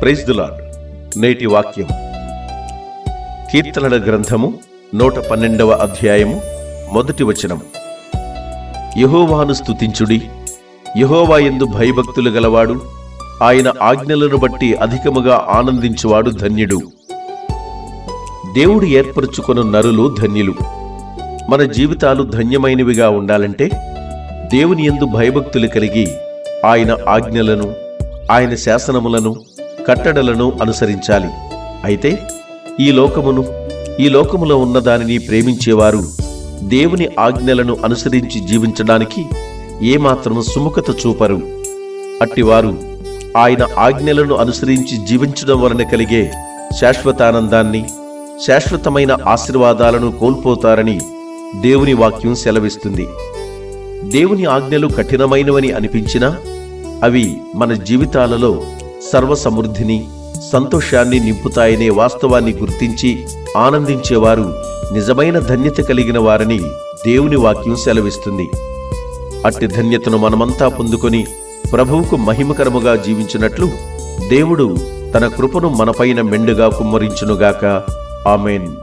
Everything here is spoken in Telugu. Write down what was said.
ప్రైజ్ దులాడ్ నేటి వాక్యం. కీర్తనల గ్రంథము నూట పన్నెండవ అధ్యాయము మొదటి వచనం. యహోవాను స్తుతించుడి. యహోవా ఎందు భయభక్తులు గలవాడు. ఆయన ఆజ్ఞలను బట్టి అధికముగా ఆనందించువాడు ధన్యుడు. దేవుడు ఏర్పరచుకొను నరులు ధన్యులు. మన జీవితాలు ధన్యమైనవిగా ఉండాలంటే దేవుని యందు భయభక్తులు కలిగి ఆయన ఆజ్ఞలను ఆయన శాసనములను కట్టడలను అనుసరించాలి. అయితే ఈ లోకమును ఈ లోకములో ఉన్న దానిని ప్రేమించేవారు దేవుని ఆజ్ఞలను అనుసరించి జీవించడానికి ఏమాత్రం సుముఖత చూపరు. అట్టివారు ఆయన ఆజ్ఞలను అనుసరించి జీవించడం వలన కలిగే శాశ్వతానందాన్ని శాశ్వతమైన ఆశీర్వాదాలను కోల్పోతారని దేవుని వాక్యం సెలవిస్తుంది. దేవుని ఆజ్ఞలు కఠినమైనవని అనిపించినా అవి మన జీవితాలలో సర్వసమృద్ధిని సంతోషాన్ని నింపుతాయనే వాస్తవాన్ని గుర్తించి ఆనందించేవారు నిజమైన ధన్యత కలిగిన వారని దేవుని వాక్యం సెలవిస్తుంది. అట్టి ధన్యతను మనమంతా పొందుకొని ప్రభువుకు మహిమకరముగా జీవించినట్లు దేవుడు తన కృపను మనపైన మెండుగా కుమ్మరించునుగాక. ఆమెన్.